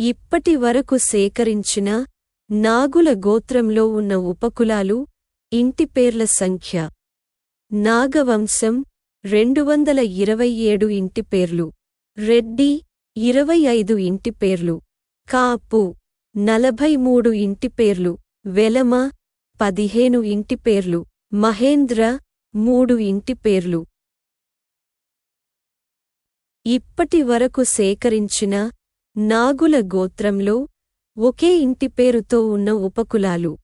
ఇప్పటి వరకు సేకరించిన నాగుల గోత్రంలో ఉన్న ఉపకులాలు ఇంటి పేర్ల సంఖ్య. నాగవంశం రెండు వందల ఇరవై ఏడు ఇంటి పేర్లు. రెడ్డి ఇరవై ఐదు ఇంటి పేర్లు. కాపు నలభై మూడు ఇంటి పేర్లు. వెలమ పదిహేను ఇంటి పేర్లు. మహేంద్ర మూడు ఇంటి పేర్లు. ఇప్పటి వరకు సేకరించిన నాగుల గోత్రంలో ఒకే ఇంటి పేరుతో ఉన్న ఉపకులాలు.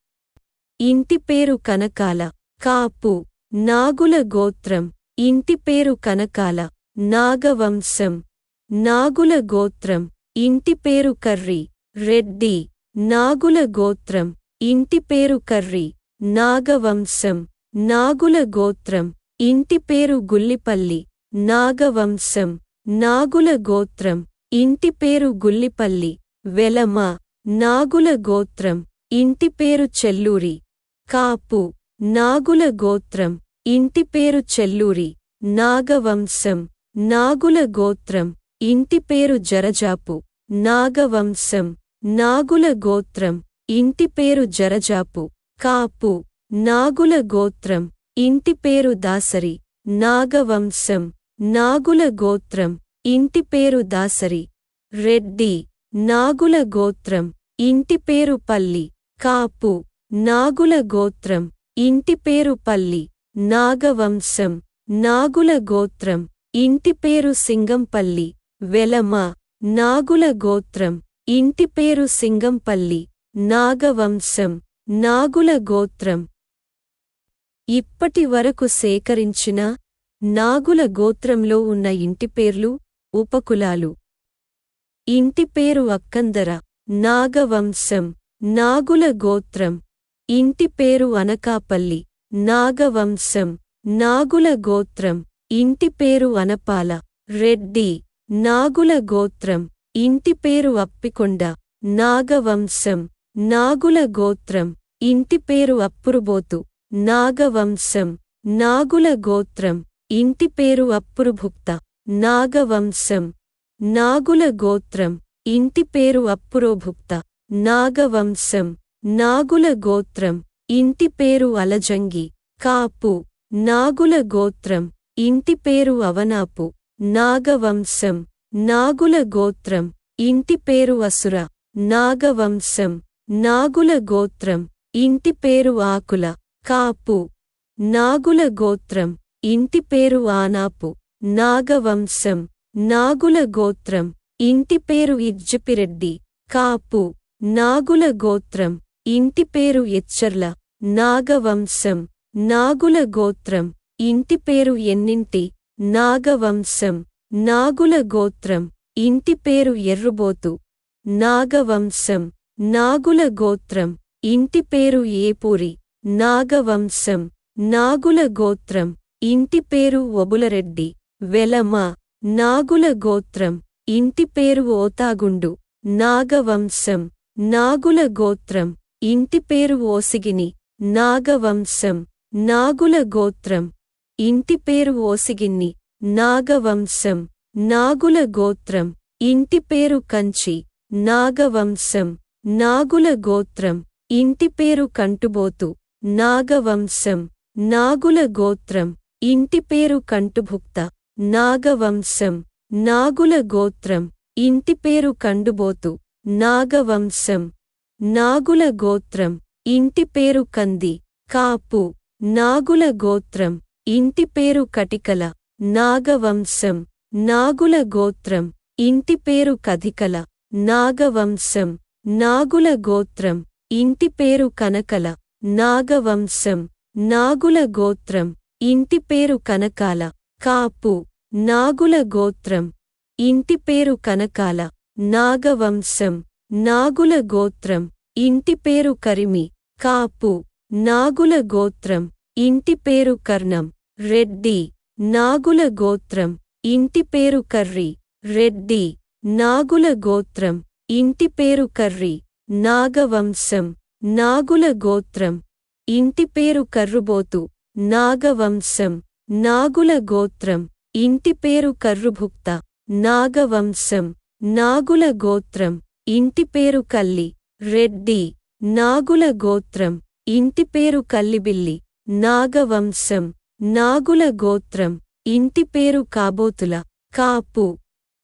ఇంటి పేరు కనకాల కాపు నాగుల గోత్రం. ఇంటి పేరు కనకాల నాగవంశం. నాగుల గోత్రం. ఇంటి పేరు కర్రి రెడ్డి. నాగుల గోత్రం. ఇంటి పేరు కర్రి నాగవంశం. నాగుల గోత్రం. ఇంటి పేరు గుల్లిపల్లి నాగవంశం. నాగుల గోత్రం. ఇంటి పేరు గుల్లిపల్లి వెలమ నాగుల గోత్రం ఇంటి పేరు చెల్లూరి కాపు నాగుల గోత్రం ఇంటి పేరు చెల్లూరి నాగవంశం నాగుల గోత్రం ఇంటి పేరు జరజాపు నాగవంశం నాగుల గోత్రం ఇంటి పేరు జరజాపు కాపు నాగుల గోత్రం ఇంటి పేరు దాసరి నాగవంశం నాగుల గోత్రం ఇంటి పేరు దాసరి. రెడ్డి నాగుల గోత్రం. ఇంటి పేరు పల్లి. కాపు నాగుల గోత్రం. ఇంటి పేరు పల్లి. నాగవంశం. నాగుల గోత్రం. ఇంటి పేరు సింగంపల్లి. వెలమ నాగుల గోత్రం. ఇంటి పేరు సింగంపల్లి. నాగవంశం. నాగుల గోత్రం. ఇప్పటి వరకు సేకరించిన నాగుల గోత్రంలో ఉన్న ఇంటి పేర్లు ఉపకులాలు. ఇంటి పేరు అక్కందర నాగవంశం నాగుల గోత్రం. ఇంటి పేరు అనకాపల్లి నాగవంశం నాగుల గోత్రం. ఇంటి పేరు అనపాల రెడ్డి నాగుల గోత్రం. ఇంటి పేరు అప్పికొండ నాగవంశం నాగుల గోత్రం. ఇంటి పేరు అప్పురుబోతు నాగవంశం నాగుల గోత్రం. ఇంటి పేరు అప్పురుభుక్త. నాగవంశం నాగుల గోత్రం ఇంటి పేరు అప్పురోభుక్త నాగవంశం నాగుల గోత్రం ఇంటి పేరు అలజంగి కాపు నాగుల గోత్రం ఇంటి పేరు అవనాపు నాగవంశం నాగుల గోత్రం ఇంటి పేరు అసుర నాగవంశం నాగుల గోత్రం ఇంటి పేరు ఆకుల కాపు నాగుల గోత్రం ఇంటి పేరు ఆనాపు. నాగవంశం నాగుల గోత్రం ఇంటి పేరు ఇజ్జపిరెడ్డి కాపు నాగుల గోత్రం ఇంటి పేరు ఎచ్చర్ల నాగవంశం నాగుల గోత్రం ఇంటి పేరు ఎన్నింటి నాగవంశం నాగుల గోత్రం ఇంటి పేరు ఎర్రుబోతు నాగవంశం నాగుల గోత్రం ఇంటి పేరు ఏపూరి నాగవంశం నాగుల గోత్రం ఇంటి పేరు ఒబులరెడ్డి వెలమ నాగుల గోత్రం ఇంటి పేరు ఓతాగుండు నాగవంశం నాగుల గోత్రం ఇంటి పేరు ఓసిగిని నాగవంశం నాగుల గోత్రం ఇంటి పేరు ఓసిగిన్ని నాగవంశం నాగుల గోత్రం ఇంటి పేరు కంచి నాగవంశం నాగుల గోత్రం ఇంటి పేరు కంటుబోతు నాగవంశం నాగుల గోత్రం ఇంటి పేరు కంటుభుక్త. నాగవంశం నాగుల గోత్రం ఇంటిపేరు కండుబోతు నాగవంశం నాగుల గోత్రం ఇంటిపేరు కంది కాపు నాగుల గోత్రం ఇంటిపేరు కటికల నాగవంశం నాగుల గోత్రం ఇంటిపేరు కధికల నాగవంశం నాగుల గోత్రం ఇంటిపేరు కనకల నాగవంశం నాగుల గోత్రం ఇంటిపేరు కనకాల. కాపు నాగుల గోత్రం. ఇంటి పేరు కనకాల నాగవంశం నాగుల గోత్రం. ఇంటి పేరు కరిమి కాపు నాగుల గోత్రం. ఇంటి పేరు కర్ణం రెడ్డి నాగుల గోత్రం. ఇంటి పేరు కర్రి రెడ్డి నాగుల గోత్రం. ఇంటి పేరు కర్రి నాగవంశం నాగుల గోత్రం. ఇంటి పేరు కర్రుబోతు నాగవంశం. నాగుల గోత్రం ఇంటి పేరు కర్రుభుక్త నాగవంశం నాగుల గోత్రం ఇంటి పేరు కల్లి రెడ్డి నాగుల గోత్రం ఇంటి పేరు కల్లిబిల్లి నాగవంశం నాగుల గోత్రం ఇంటి పేరు కాబోతుల కాపు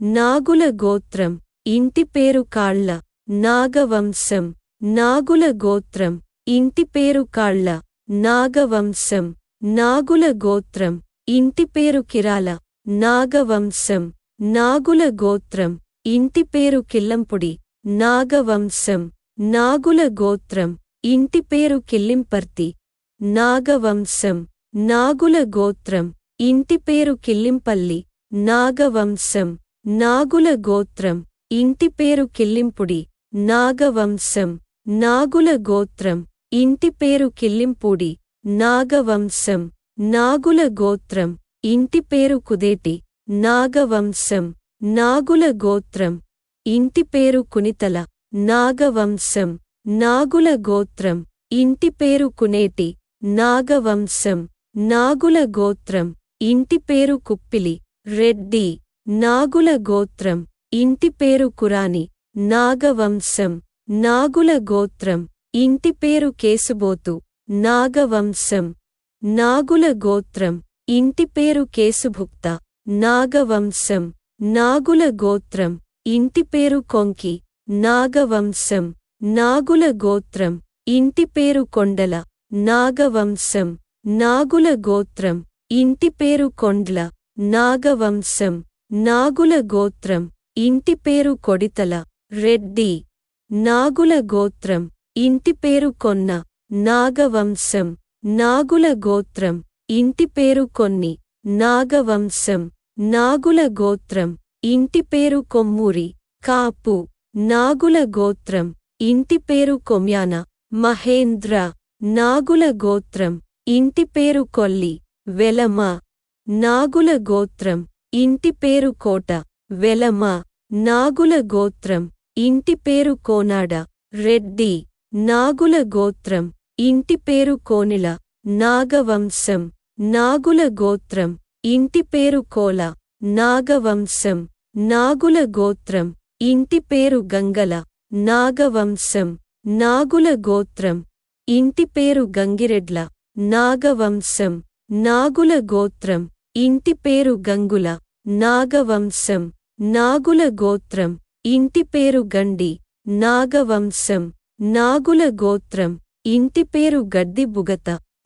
నాగుల గోత్రం ఇంటి పేరు కాళ్ళ నాగవంశం నాగుల గోత్రం ఇంటి పేరు కాళ్ళ నాగవంశం. నాగుల గోత్రం ఇంటి పేరు కిరాల నాగవంశం. నాగుల గోత్రం ఇంటి పేరు కిల్లంపుడి నాగవంశం. నాగుల గోత్రం ఇంటి పేరు కిల్లింపర్తి. నాగవంశం నాగుల గోత్రం ఇంటి పేరు కిల్లింపల్లి. నాగవంశం నాగుల గోత్రం ఇంటి పేరు కిల్లింపుడి. నాగవంశం నాగుల గోత్రం ఇంటి పేరు కిల్లింపూడి. నాగవంశం నాగుల గోత్రం ఇంటి పేరు కుదేటి నాగవంశం నాగుల గోత్రం ఇంటి పేరు కునితల నాగవంశం నాగుల గోత్రం ఇంటి పేరు కునేటి నాగవంశం నాగుల గోత్రం ఇంటి పేరు కుప్పిలి రెడ్డి నాగుల గోత్రం ఇంటి పేరు కురాని నాగవంశం నాగుల గోత్రం ఇంటి పేరు కేసుబోతు. నాగవంశం నాగుల గోత్రం ఇంటి పేరు కేసుభుక్త నాగవంశం నాగుల గోత్రం ఇంటి పేరు కొంకి నాగవంశం నాగుల గోత్రం ఇంటి పేరు కొండల నాగవంశం నాగుల గోత్రం ఇంటి పేరు కొండ్ల నాగవంశం నాగుల గోత్రం ఇంటి పేరు కొడితల రెడ్డి నాగుల గోత్రం ఇంటి పేరు కొన్న నాగవంశం నాగుల గోత్రం ఇంటి పేరు కొన్ని నాగవంశం నాగుల గోత్రం ఇంటి పేరు కొమ్మూరి కాపు నాగుల గోత్రం ఇంటి పేరు కొమ్యాన మహేంద్ర నాగుల గోత్రం ఇంటి పేరు కొల్లి వెలమ నాగుల గోత్రం ఇంటి పేరు కోట వెలమ నాగుల గోత్రం ఇంటి పేరు కోనాడ రెడ్డి నాగుల గోత్రం. ఇంటి పేరు కోనిల నాగవంశం నాగుల గోత్రం. ఇంటి పేరు కోల నాగవంశం నాగుల గోత్రం. ఇంటి పేరు గంగల నాగవంశం నాగుల గోత్రం. ఇంటి పేరు గంగిరెడ్ల నాగవంశం నాగుల గోత్రం. ఇంటి పేరు గంగుల నాగవంశం నాగుల గోత్రం. ఇంటి పేరు గండి నాగవంశం నాగుల గోత్రం. ఇంటి పేరు గడ్డి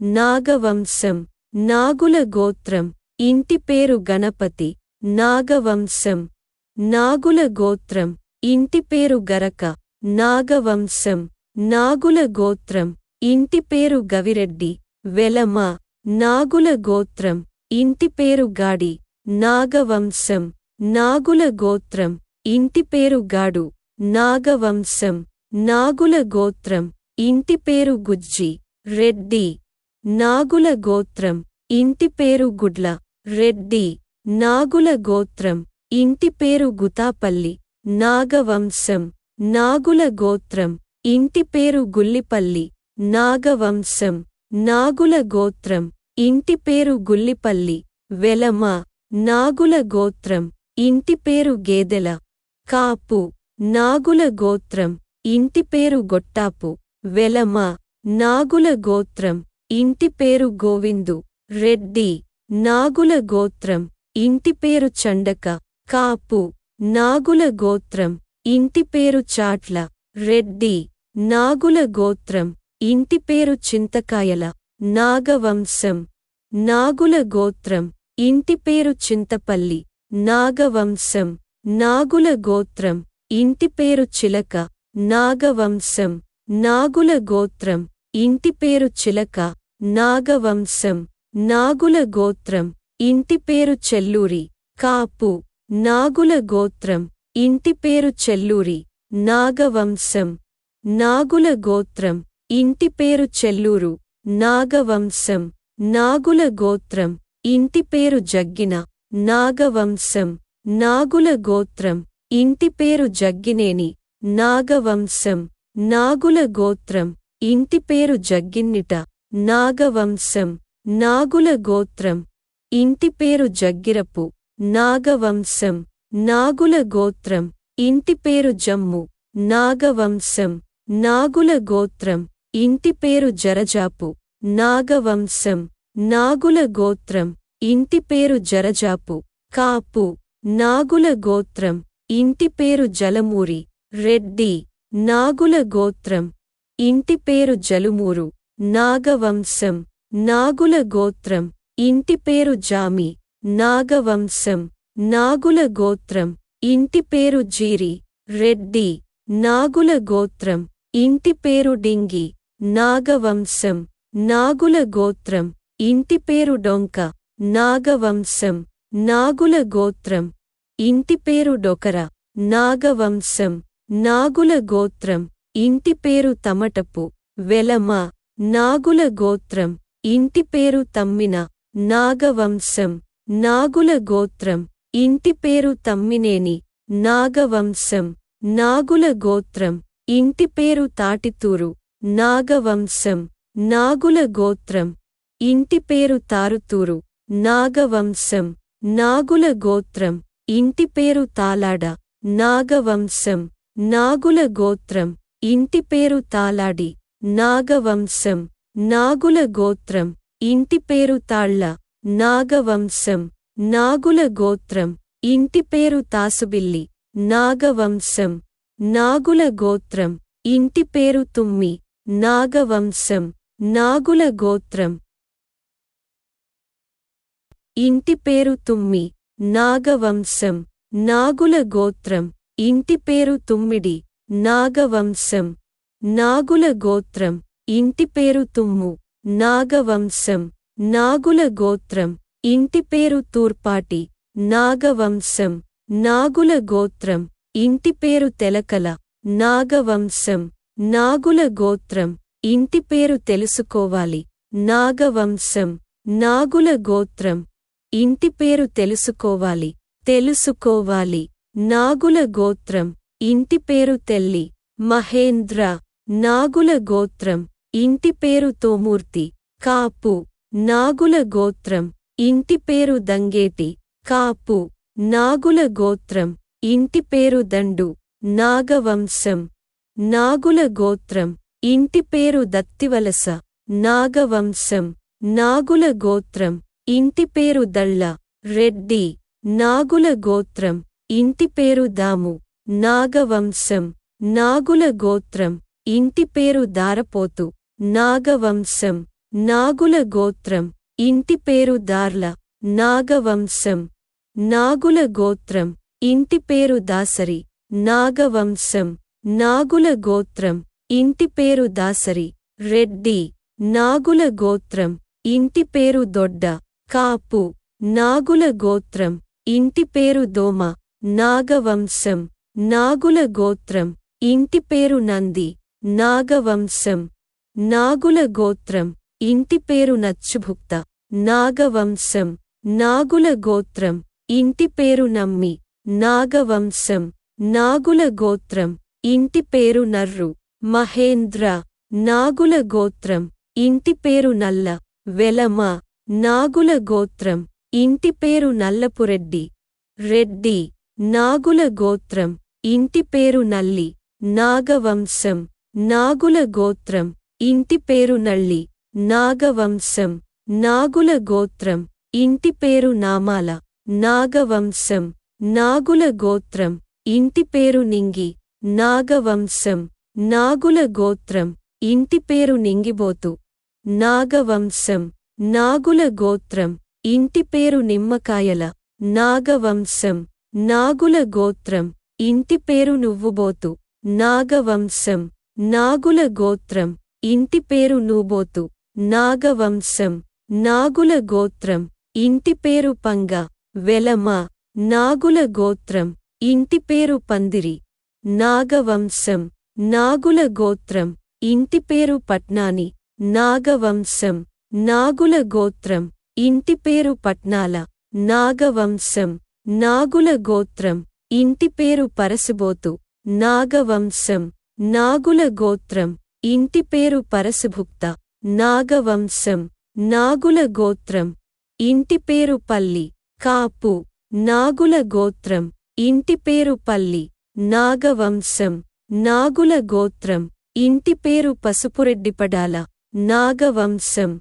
నాగవంశం నాగుల గోత్రం. ఇంటి పేరు గణపతి నాగవంశం నాగుల గోత్రం. ఇంటి పేరు గరక నాగవంశం నాగుల గోత్రం. ఇంటి పేరు గవిరెడ్డి వెలమ నాగుల గోత్రం. ఇంటి పేరు గాడి నాగవంశం నాగుల గోత్రం. ఇంటి పేరు గాడు నాగవంశం నాగుల గోత్రం. ఇంటి పేరు గుజ్జి రెడ్డి. నాగుల గోత్రం ఇంటి పేరు గుడ్ల రెడ్డి. నాగుల గోత్రం ఇంటి పేరు గుతాపల్లి. నాగవంశం నాగుల గోత్రం ఇంటి పేరు గుల్లిపల్లి. నాగవంశం నాగుల గోత్రం ఇంటి పేరు గుల్లిపల్లి. వెలమ నాగుల గోత్రం ఇంటి పేరు గేదెల. కాపు నాగుల గోత్రం ఇంటి పేరు గొట్టాపు. వెలమ నాగుల గోత్రం ఇంటి పేరు గోవిందు రెడ్డి నాగుల గోత్రం ఇంటి పేరు చండక కాపు నాగుల గోత్రం ఇంటి పేరు చాట్ల రెడ్డి నాగుల గోత్రం ఇంటి పేరు చింతకాయల నాగవంశం నాగుల గోత్రం ఇంటి పేరు చింతపల్లి నాగవంశం నాగుల గోత్రం ఇంటి పేరు చిలక నాగవంశం. నాగుల గోత్రం ఇంటి పేరు చిలక నాగవంశం. నాగుల గోత్రం ఇంటి పేరు చెల్లూరి కాపు. నాగుల గోత్రం ఇంటి పేరు చెల్లూరి నాగవంశం. నాగుల గోత్రం ఇంటి పేరు చెల్లూరు నాగవంశం. నాగుల గోత్రం ఇంటి పేరు జగ్గిన నాగవంశం. నాగుల గోత్రం ఇంటి పేరు జగ్గినేని నాగవంశం. నాగుల గోత్రం ఇంటి పేరు జగ్గిన్నిట నాగవంశం నాగుల గోత్రం ఇంటి పేరు జగ్గిరపు నాగవంశం నాగుల గోత్రం ఇంటి పేరు జమ్ము నాగవంశం నాగుల గోత్రం ఇంటి పేరు జరజాపు నాగవంశం నాగుల గోత్రం ఇంటి పేరు జరజాపు కాపు నాగుల గోత్రం ఇంటి పేరు జలమూరి రెడ్డి. నాగుల గోత్రం. ఇంటి పేరు జలుమూరు. నాగవంశం. నాగుల గోత్రం. ఇంటి పేరు జామి. నాగవంశం. నాగుల గోత్రం. ఇంటి పేరు జీరి. రెడ్డి. నాగుల గోత్రం. ఇంటి పేరు డింగి. నాగవంశం. నాగుల గోత్రం. ఇంటి పేరు డొంక. నాగవంశం. నాగుల గోత్రం. ఇంటి పేరు డొకర. నాగవంశం. నాగుల గోత్రం ఇంటి పేరు తమటపు వెలమ నాగుల గోత్రం ఇంటి పేరు తమ్మిన నాగవంశం నాగుల గోత్రం ఇంటి పేరు తమ్మినేని నాగవంశం నాగుల గోత్రం ఇంటి పేరు తాటితూరు నాగవంశం నాగుల గోత్రం ఇంటి పేరు తారుతూరు నాగవంశం నాగుల గోత్రం ఇంటి పేరు తాలాడ నాగవంశం. నాగుల గోత్రం ఇంటి పేరు తాలాడి నాగవంశం. నాగుల గోత్రం ఇంటి పేరు తాళ్ళ నాగవంశం. నాగుల గోత్రం ఇంటి పేరు తాసుబిల్లి నాగవంశం. నాగుల గోత్రం ఇంటి పేరు తుమ్మి నాగవంశం. నాగుల గోత్రం. ఇంటి పేరు తుమ్మి నాగవంశం. నాగుల గోత్రం. ఇంటి పేరు తుమ్మిడి నాగవంశం. నాగుల గోత్రం ఇంటి పేరు తుమ్ము నాగవంశం. నాగుల గోత్రం ఇంటి పేరు తూర్పాటి నాగవంశం. నాగుల గోత్రం ఇంటి పేరు తెలకల నాగవంశం. నాగుల గోత్రం ఇంటి పేరు తెలుసుకోవాలి నాగవంశం. నాగుల గోత్రం ఇంటి పేరు తెలుసుకోవాలి తెలుసుకోవాలి. నాగుల గోత్రం ఇంటి పేరు తెల్లి మహేంద్ర. నాగుల గోత్రం ఇంటి పేరు తోమూర్తి కాపు. నాగుల గోత్రం ఇంటి పేరు దంగేటి కాపు. నాగుల గోత్రం ఇంటి పేరు దండు నాగవంశం. నాగుల గోత్రం ఇంటి పేరు దత్తివలస నాగవంశం. నాగుల గోత్రం ఇంటి పేరు దళ్ళ రెడ్డి. నాగుల గోత్రం ఇంటి పేరు దాము నాగవంశం నాగుల గోత్రం ఇంటి పేరు దారపోతు నాగవంశం నాగుల గోత్రం ఇంటి పేరు దార్ల నాగవంశం నాగుల గోత్రం ఇంటి పేరు దాసరి నాగవంశం నాగుల గోత్రం ఇంటి పేరు దాసరి రెడ్డి నాగుల గోత్రం ఇంటి పేరు దొడ్డ కాపు నాగుల గోత్రం ఇంటి పేరు దోమ నాగవంశం నాగుల గోత్రం ఇంటి పేరు నంది నాగవంశం నాగుల గోత్రం ఇంటి పేరు నచ్చుభుక్త నాగవంశం నాగుల గోత్రం ఇంటి పేరు నమ్మి నాగవంశం నాగుల గోత్రం ఇంటి పేరు నర్రు మహేంద్ర నాగుల గోత్రం ఇంటి పేరు నల్ల వెలమ నాగుల గోత్రం ఇంటి పేరు నల్లపురెడ్డి రెడ్డి. నాగుల గోత్రం ఇంటి పేరు నల్లి. నాగవంశం. నాగుల గోత్రం ఇంటి పేరు నల్లి. నాగవంశం. నాగుల గోత్రం ఇంటి పేరు నామాల. నాగవంశం. నాగుల గోత్రం ఇంటి పేరు నింగి. నాగవంశం. నాగుల గోత్రం ఇంటి పేరు నింగిబోతు. నాగవంశం. నాగుల గోత్రం ఇంటి పేరు నిమ్మకాయల. నాగవంశం. నాగుల గోత్రం ఇంటి పేరు నువ్వుబోతు నాగవంశం నాగుల గోత్రం ఇంటి పేరు నూబోతు నాగవంశం నాగుల గోత్రం ఇంటి పేరు పంగ వెలమ నాగుల గోత్రం ఇంటి పేరు పందిరి నాగవంశం నాగుల గోత్రం ఇంటి పేరు పట్నాని నాగవంశం నాగుల గోత్రం ఇంటి పేరు పట్నాల నాగవంశం నాగుల గోత్రం ఇంటి పేరు పరసుబోతు నాగవంశం నాగుల గోత్రం ఇంటి పేరు పరసుభుక్త నాగవంశం నాగుల గోత్రం ఇంటి పేరు పల్లి కాపు నాగుల గోత్రం ఇంటి పేరు పల్లి నాగవంశం నాగుల గోత్రం ఇంటి పేరు పసుపురెడ్డిపడాల నాగవంశం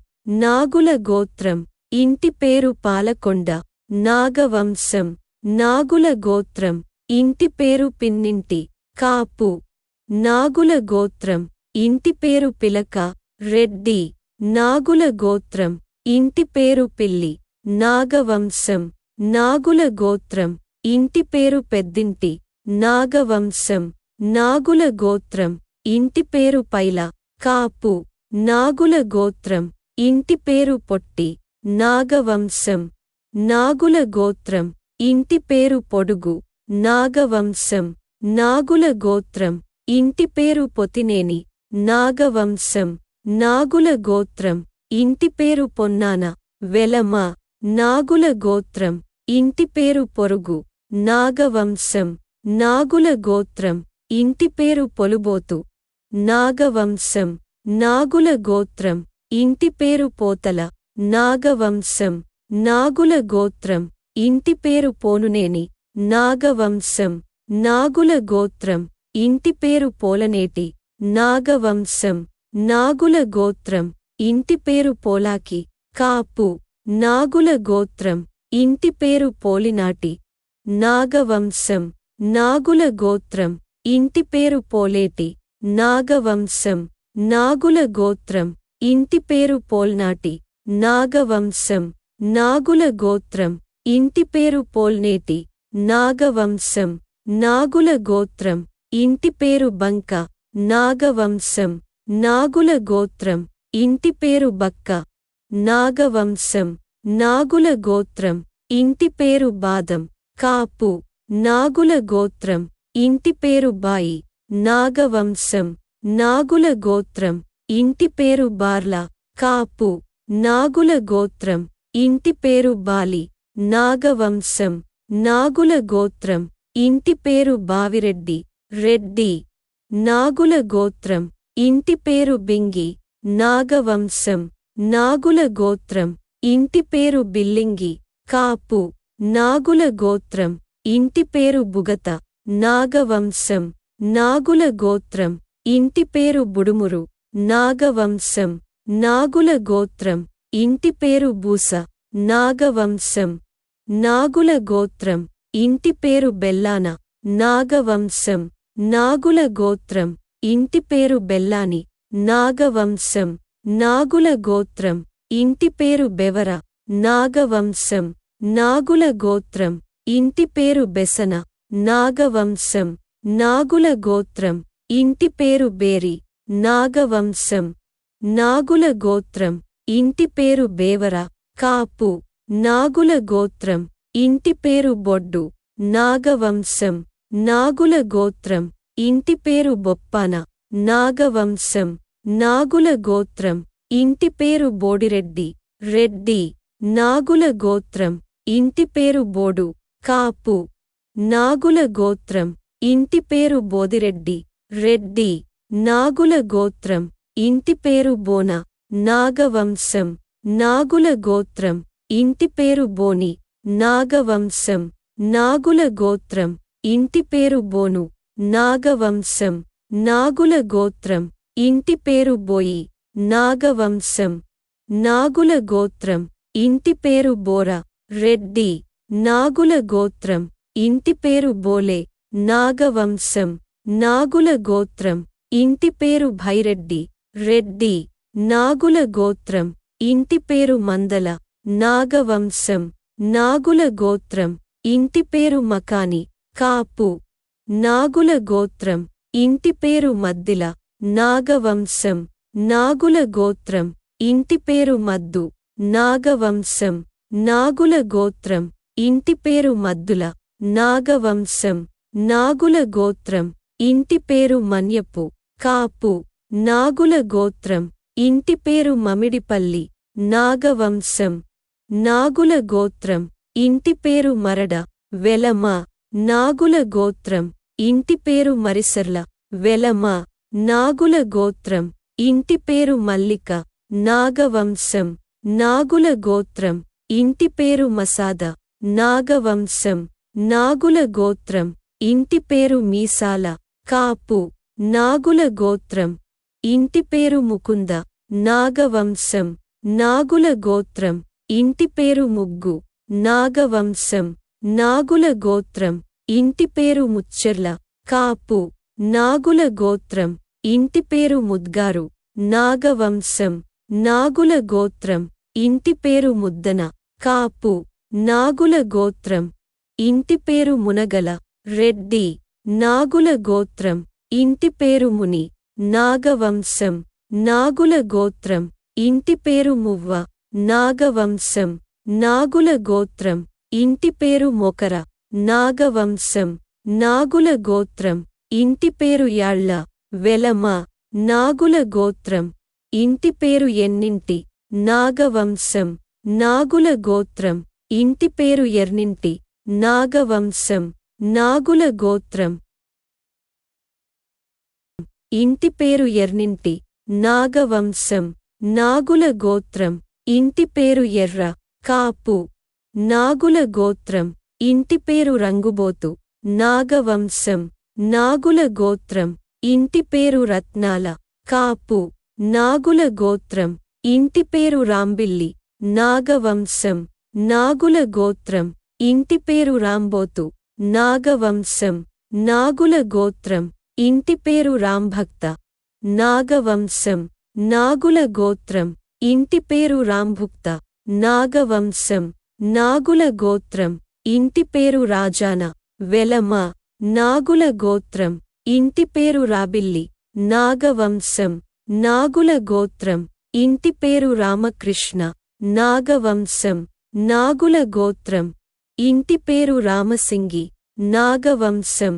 నాగుల గోత్రం ఇంటి పేరు పాలకొండ నాగవంశం నాగుల గోత్రం ఇంటి పేరు పిన్నింటి కాపు. నాగుల గోత్రం ఇంటి పేరు పిలక రెడ్డి. నాగుల గోత్రం ఇంటి పేరు పిల్లి. నాగవంశం నాగుల గోత్రం ఇంటి పేరు పెద్దింటి. నాగవంశం నాగుల గోత్రం ఇంటి పేరు పైల కాపు. నాగుల గోత్రం ఇంటి పేరు పొట్టి. నాగవంశం నాగుల గోత్రం ఇంటి పేరు పొడుగు నాగవంశం నాగుల గోత్రం ఇంటి పేరు పొతినేని నాగవంశం నాగుల గోత్రం ఇంటి పేరు పొన్నాన వెలమ నాగుల గోత్రం ఇంటి పేరు పొరుగు నాగవంశం నాగుల గోత్రం ఇంటి పేరు పొలుబోతు నాగవంశం నాగుల గోత్రం ఇంటి పేరు పోతల నాగవంశం. నాగుల గోత్రం. ఇంటి పేరు పోనునేని. నాగవంశం. నాగుల గోత్రం. ఇంటి పేరు పోలనేటి. నాగవంశం. నాగుల గోత్రం. ఇంటి పేరు పోలాకి. కాపు. నాగుల గోత్రం. ఇంటి పేరు పోలినాటి. నాగవంశం. నాగుల గోత్రం. ఇంటి పేరు పోలేటి. నాగవంశం. నాగుల గోత్రం. ఇంటి పేరు పోల్నాటి. నాగవంశం. నాగుల గోత్రం ఇంటి పేరు పోల్నేటి నాగవంశం నాగుల గోత్రం ఇంటి పేరు బంక నాగవంశం నాగుల గోత్రం ఇంటి పేరు బక్క నాగవంశం నాగుల గోత్రం ఇంటి పేరు బాదం కాపు నాగుల గోత్రం ఇంటి పేరు బాయి నాగవంశం నాగుల గోత్రం ఇంటి పేరు బార్ల కాపు నాగుల గోత్రం ఇంటి పేరు బాలి నాగవంశం నాగుల గోత్రం. ఇంటి పేరు బావిరెడ్డి రెడ్డి. నాగుల గోత్రం. ఇంటి పేరు బింగి నాగవంశం నాగుల గోత్రం. ఇంటి పేరు బిల్లింగి కాపు నాగుల గోత్రం. ఇంటి పేరు బుగత నాగవంశం నాగుల గోత్రం. ఇంటి పేరు బుడుమురు నాగవంశం నాగుల గోత్రం. ఇంటి పేరు బూస నాగవంశం. నాగుల గోత్రం ఇంటి పేరు బెల్లాన నాగవంశం. నాగుల గోత్రం ఇంటి పేరు బెల్లాని నాగవంశం. నాగుల గోత్రం ఇంటి పేరు బెవర నాగవంశం. నాగుల గోత్రం ఇంటి పేరు బెసన నాగవంశం. నాగుల గోత్రం ఇంటి పేరు బేరి నాగవంశం. నాగుల గోత్రం ఇంటి పేరు బేవర కాపు నాగుల గోత్రం ఇంటి పేరు బొడ్డు నాగవంశం నాగుల గోత్రం ఇంటి పేరు బొప్పాన నాగవంశం నాగుల గోత్రం ఇంటి పేరు బోడిరెడ్డి రెడ్డి నాగుల గోత్రం ఇంటి పేరు బోడు కాపు నాగుల గోత్రం ఇంటి పేరు బోదిరెడ్డి రెడ్డి నాగుల గోత్రం ఇంటి పేరు బోన నాగవంశం నాగుల గోత్రం ఇంటి పేరు బోని నాగవంశం నాగుల గోత్రం ఇంటి పేరు బోను నాగవంశం నాగుల గోత్రం ఇంటి పేరు బోయి నాగవంశం నాగుల గోత్రం ఇంటి పేరు బోర రెడ్డి నాగుల గోత్రం ఇంటి పేరు బోలే నాగవంశం నాగుల గోత్రం ఇంటి పేరు భైరెడ్డి రెడ్డి. నాగుల గోత్రం ఇంటి పేరు మందల నాగవంశం నాగుల గోత్రం ఇంటి పేరు మకాని కాపు. నాగుల గోత్రం ఇంటి పేరు మద్దిల నాగవంశం నాగుల గోత్రం ఇంటి పేరు మద్దు నాగవంశం నాగుల గోత్రం ఇంటి పేరు మద్దుల నాగవంశం నాగుల గోత్రం ఇంటి పేరు మన్యపు కాపు. నాగుల గోత్రం ఇంటి పేరు మమిడిపల్లి నాగవంశం నాగుల గోత్రం ఇంటి పేరు మరడ వెలమ నాగుల గోత్రం ఇంటి పేరు మరిసర్ల వెలమ నాగుల గోత్రం ఇంటి పేరు మల్లిక నాగవంశం నాగుల గోత్రం ఇంటి పేరు మసాద నాగవంశం నాగుల గోత్రం ఇంటి పేరు మీసాల కాపు నాగుల గోత్రం ఇంటి పేరు ముకుంద నాగవంశం నాగుల గోత్రం ఇంటి పేరు ముగ్గు నాగవంశం నాగుల గోత్రం ఇంటి పేరు ముచ్చెర్ల కాపు నాగుల గోత్రం ఇంటి పేరు ముద్గారు నాగవంశం నాగుల గోత్రం ఇంటి పేరు ముద్దన కాపు నాగుల గోత్రం ఇంటి పేరు మునగల రెడ్డి నాగుల గోత్రం ఇంటి పేరు ముని నాగవంశం. నాగుల గోత్రం. ఇంటి పేరు మువ్వ. నాగవంశం. నాగుల గోత్రం. ఇంటి పేరు మొకర. నాగవంశం. నాగుల గోత్రం. ఇంటి పేరు యాళ్ళ వెలమ. నాగుల గోత్రం. ఇంటి పేరు ఎన్నింటి. నాగవంశం. నాగుల గోత్రం. ఇంటి పేరు ఎర్నింటి. నాగవంశం. నాగుల గోత్రం. ఇంటి పేరు ఎర్నింటి. నాగవంశం నాగుల గోత్రం ఇంటి పేరు ఎర్ర కాపు. నాగుల గోత్రం ఇంటి పేరు రంగుబోతు. నాగవంశం నాగుల గోత్రం ఇంటి పేరు రత్నాల కాపు. నాగుల గోత్రం ఇంటి పేరు రాంబిల్లి. నాగవంశం నాగుల గోత్రం ఇంటి పేరు రాంబోతు. నాగవంశం నాగుల గోత్రం ఇంటి పేరు రాంభక్త. నాగవంశం నాగుల గోత్రం ఇంటి పేరు రాంభుక్త నాగవంశం నాగుల గోత్రం ఇంటి పేరు రాజాన వెలమ నాగుల గోత్రం ఇంటి పేరు రాబిల్లి నాగవంశం నాగుల గోత్రం ఇంటి పేరు రామకృష్ణ నాగవంశం నాగుల గోత్రం ఇంటి పేరు రామసింగి నాగవంశం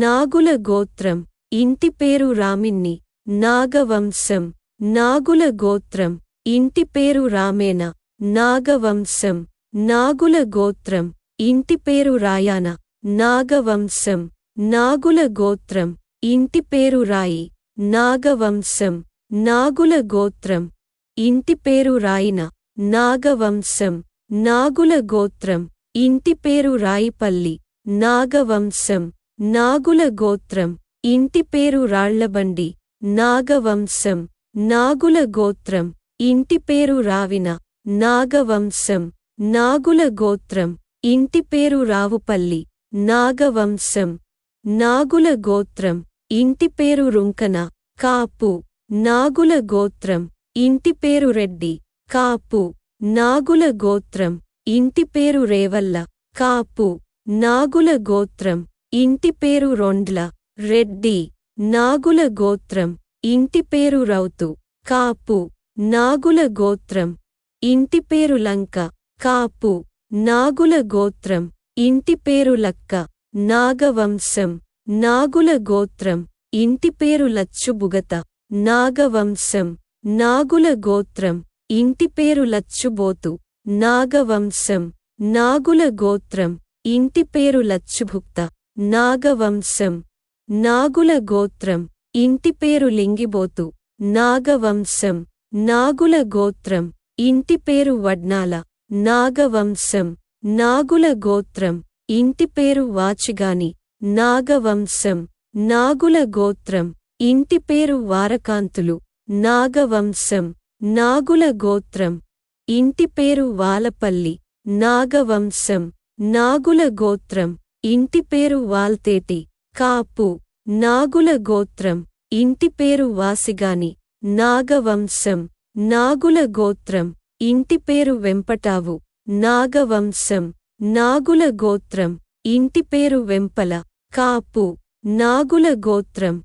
నాగుల గోత్రం ఇంటి పేరు రామిన్ని నాగవంశం నాగుల గోత్రం ఇంటి పేరు రామేన నాగవంశం నాగుల గోత్రం ఇంటి పేరు రాయాన నాగవంశం నాగుల గోత్రం ఇంటి పేరు రాయి నాగవంశం నాగుల గోత్రం ఇంటి పేరు రాయిన నాగవంశం నాగుల గోత్రం ఇంటి పేరు రాయిపల్లి నాగవంశం నాగుల గోత్రం ఇంటి పేరు రాళ్ళబండి నాగవంశం నాగుల గోత్రం ఇంటి పేరు రావిన నాగవంశం నాగుల గోత్రం ఇంటి పేరు రావుపల్లి నాగవంశం నాగుల గోత్రం ఇంటి పేరు రుంకన కాపు నాగుల గోత్రం ఇంటి పేరు రెడ్డి కాపు నాగుల గోత్రం ఇంటి పేరు రేవల్ల కాపు నాగుల గోత్రం ఇంటి పేరు రొండ్ల రెడ్డి. నాగుల గోత్రం ఇంటి పేరు రౌతు కాపు నాగుల గోత్రం ఇంటి పేరు లంక కాపు నాగుల గోత్రం ఇంటి పేరు లక్క నాగవంశం నాగుల గోత్రం ఇంటి పేరు లచ్చుబుగత నాగవంశం నాగుల గోత్రం ఇంటి పేరు లచ్చుబోతు నాగవంశం నాగుల గోత్రం ఇంటి పేరు లచ్చుభుక్త నాగవంశం. నాగుల గోత్రం ఇంటి పేరు లింగిబోతు నాగవంశం నాగుల గోత్రం ఇంటి పేరు వడ్నాల నాగవంశం నాగుల గోత్రం ఇంటి పేరు వాచిగాని నాగవంశం నాగుల గోత్రం ఇంటి పేరు వారకాంతులు నాగవంశం నాగుల గోత్రం ఇంటి పేరు వాలపల్లి నాగవంశం నాగుల గోత్రం ఇంటి పేరు వాల్తేటి కాపు నాగుల గోత్రం ఇంటి పేరు వాసిగాని నాగవంశం నాగుల గోత్రం ఇంటి పేరు వెంపటావు నాగవంశం నాగుల గోత్రం ఇంటి పేరు వెంపల కాపు నాగుల గోత్రం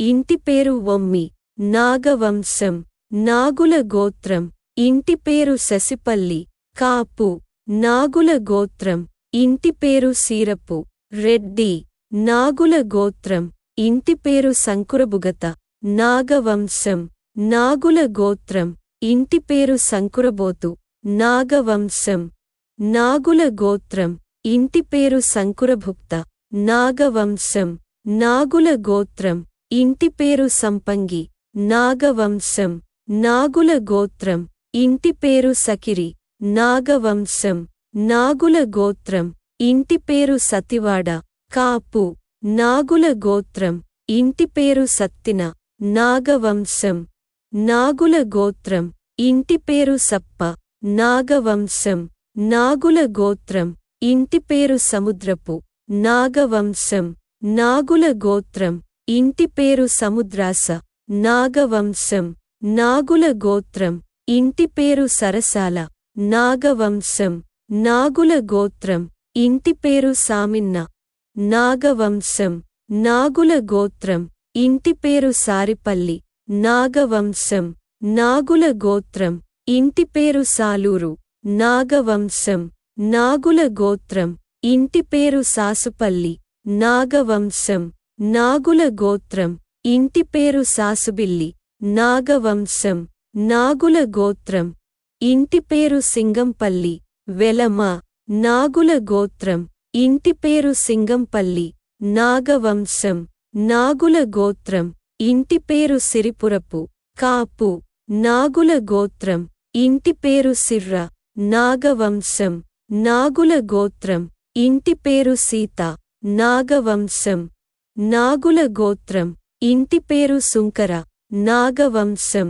ఇంటి పేరు వమ్మి నాగవంశం నాగుల గోత్రం ఇంటి పేరు శశిపల్లి కాపు నాగుల గోత్రం ఇంటి పేరు సీరపు రెడ్డి. నాగుల గోత్రం ఇంటి పేరు సంకురబుగత నాగవంశం నాగుల గోత్రం ఇంటి పేరు సంకురబోతు నాగవంశం నాగుల గోత్రం ఇంటి పేరు సంకురభుక్త నాగవంశం నాగుల గోత్రం ఇంటి పేరు సంపంగి నాగవంశం నాగుల గోత్రం ఇంటి పేరు సకిరి నాగవంశం నాగుల గోత్రం ఇంటి పేరు సతివాడ కాపు నాగుల గోత్రం ఇంటి పేరు సత్తిన నాగవంశం. నాగుల గోత్రం ఇంటి పేరు సప్ప నాగవంశం. నాగుల గోత్రం ఇంటి పేరు సముద్రపు నాగవంశం. నాగుల గోత్రం ఇంటి పేరు సముద్రాస నాగవంశం. నాగుల గోత్రం ఇంటి పేరు సరసాల నాగవంశం. నాగుల గోత్రం ఇంటి పేరు సామిన్న నాగవంశం నాగుల గోత్రం ఇంటి పేరు సారిపల్లి నాగవంశం నాగుల గోత్రం ఇంటి పేరు సాలూరు నాగవంశం నాగుల గోత్రం ఇంటి పేరు సాసుపల్లి నాగవంశం నాగుల గోత్రం ఇంటి పేరు సాసుబిల్లి నాగవంశం నాగుల గోత్రం ఇంటి పేరు సింగంపల్లి వెలమ నాగుల గోత్రం ఇంటి పేరు సింగంపల్లి నాగవంశం నాగుల గోత్రం ఇంటి పేరు సిరిపురపు కాపు నాగుల గోత్రం ఇంటి పేరు సిర్ర నాగవంశం నాగుల గోత్రం ఇంటి పేరు సీత నాగవంశం నాగుల గోత్రం ఇంటి పేరు సుంకర నాగవంశం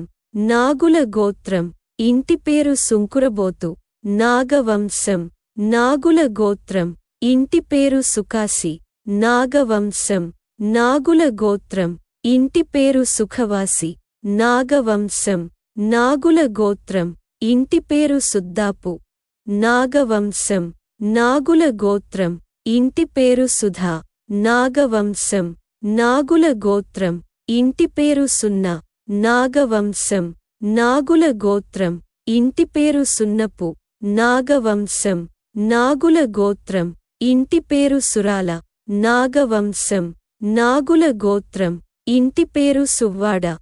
నాగుల గోత్రం ఇంటి పేరు సుంకురబోతు నాగవంశం నాగుల గోత్రం ఇంటి పేరు సుకాసి నాగవంశం నాగుల గోత్రం. ఇంటి పేరు సుఖవాసి నాగవంశం నాగుల గోత్రం. ఇంటి పేరు సుద్దాపు నాగవంశం నాగుల గోత్రం. ఇంటి పేరు సుధా నాగవంశం నాగుల గోత్రం. ఇంటి పేరు సున్నా నాగవంశం నాగుల గోత్రం. ఇంటి పేరు సున్నపు నాగవంశం నాగుల గోత్రం. ఇంటి పేరు సురాల నాగవంశం నాగుల గోత్రం ఇంటి పేరు సువ్వాడ.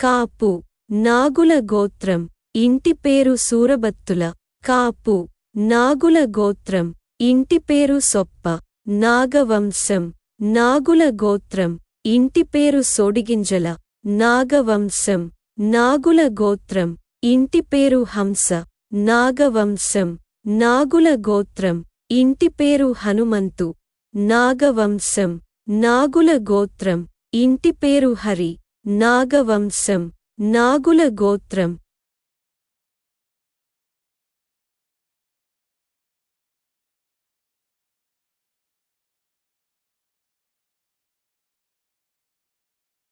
కాపు నాగుల గోత్రం ఇంటి పేరు సూరబత్తుల కాపు నాగుల గోత్రం ఇంటి పేరు సొప్ప నాగవంశం నాగుల గోత్రం ఇంటి పేరు సోడిగింజల నాగవంశం నాగుల గోత్రం ఇంటి పేరు హంస నాగవంశం నాగుల గోత్రం. ఇంటి పేరు హనుమంతు నాగవంశం నాగుల గోత్రం. ఇంటి పేరు హరి నాగవంశం నాగుల గోత్రం.